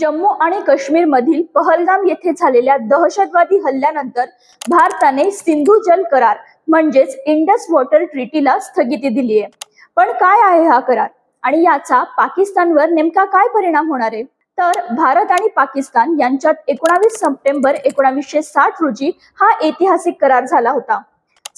जम्मू आणि काश्मीर मधील पहलगाम येथे झालेल्या दहशतवादी हल्ल्यानंतर भारताने सिंधू जल करार म्हणजेच इंडस वॉटर ट्रिटीला स्थगिती दिली आहे. पण काय आहे हा करार? आणि याचा पाकिस्तानवर नेमका काय परिणाम होणार आहे? तर भारत आणि पाकिस्तान यांच्यात एकोणावीस सप्टेंबर एकोणावीसशे साठ रोजी हा ऐतिहासिक करार झाला होता.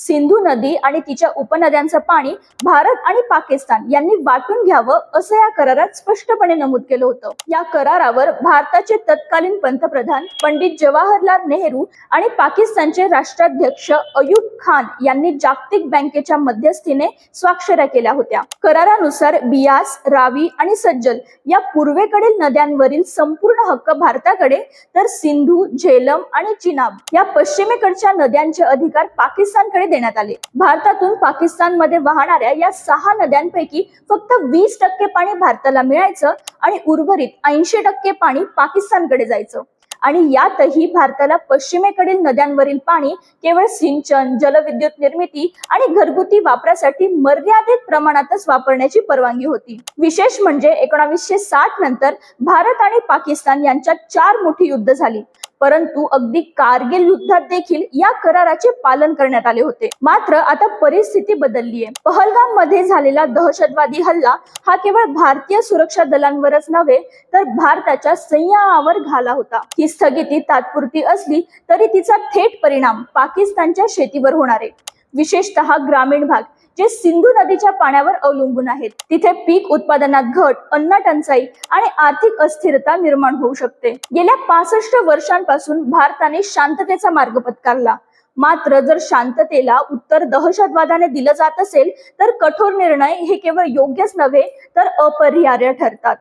सिंधू नदी आणि तिच्या उपनद्यांचं पाणी भारत आणि पाकिस्तान यांनी वाटून घ्यावं असं या करारात स्पष्टपणे नमूद केलं होतं. या करारावर भारताचे तत्कालीन पंतप्रधान पंडित जवाहरलाल नेहरू आणि पाकिस्तानचे राष्ट्राध्यक्ष अयुब खान यांनी जागतिक बँकेच्या मध्यस्थीने स्वाक्षऱ्या केल्या होत्या. करारानुसार बियास रावी आणि सज्जल या पूर्वेकडील नद्यांवरील संपूर्ण हक्क भारताकडे तर सिंधू झेलम आणि चिनाब या पश्चिमेकडच्या नद्यांचे अधिकार पाकिस्तानकडे देण्यात आले. भारतातून पाकिस्तानमध्ये वाहणाऱ्या या सहा नद्यांपैकी फक्त वीस टक्के पाणी भारताला मिळायचं आणि उर्वरित ऐंशी टक्के पाणी पाकिस्तानकडे जायचं. आणि यातही भारताला पश्चिमेकडील नद्यांवरील पाणी केवळ सिंचन जलविद्युत निर्मिती आणि घरगुती वापरासाठी मर्यादित प्रमाणातच वापरण्याची परवानगी होती. विशेष म्हणजे एकोणावीसशे साठ नंतर भारत आणि पाकिस्तान यांच्यात चार मोठी युद्ध झाली. परंतु अगदी कारगिल युद्धात देखील या कराराचे पालन करण्यात आले होते. मात्र आता परिस्थिती बदलली आहे पहलगाममध्ये झालेला दहशतवादी हल्ला हा केवळ भारतीय सुरक्षा दलांवरच नव्हे तर भारताच्या संयमावर घाला होता. ही स्थगिती तात्पुरती असली तरी तिचा थेट परिणाम पाकिस्तानच्या शेतीवर होणार आहे. विशेषतः ग्रामीण भाग. जे सिंधू नदीच्या पाण्यावर अवलंबून आहेत. तिथे पीक उत्पादनात घट अन्न टंचाई आणि आर्थिक अस्थिरता निर्माण होऊ शकते. गेल्या पासष्ट वर्षांपासून भारताने शांततेचा मार्ग पत्कारला. मात्र जर शांततेला उत्तर दहशतवादाने दिलं जात असेल तर कठोर निर्णय हे केवळ योग्यच नव्हे तर अपरिहार्य ठरतात.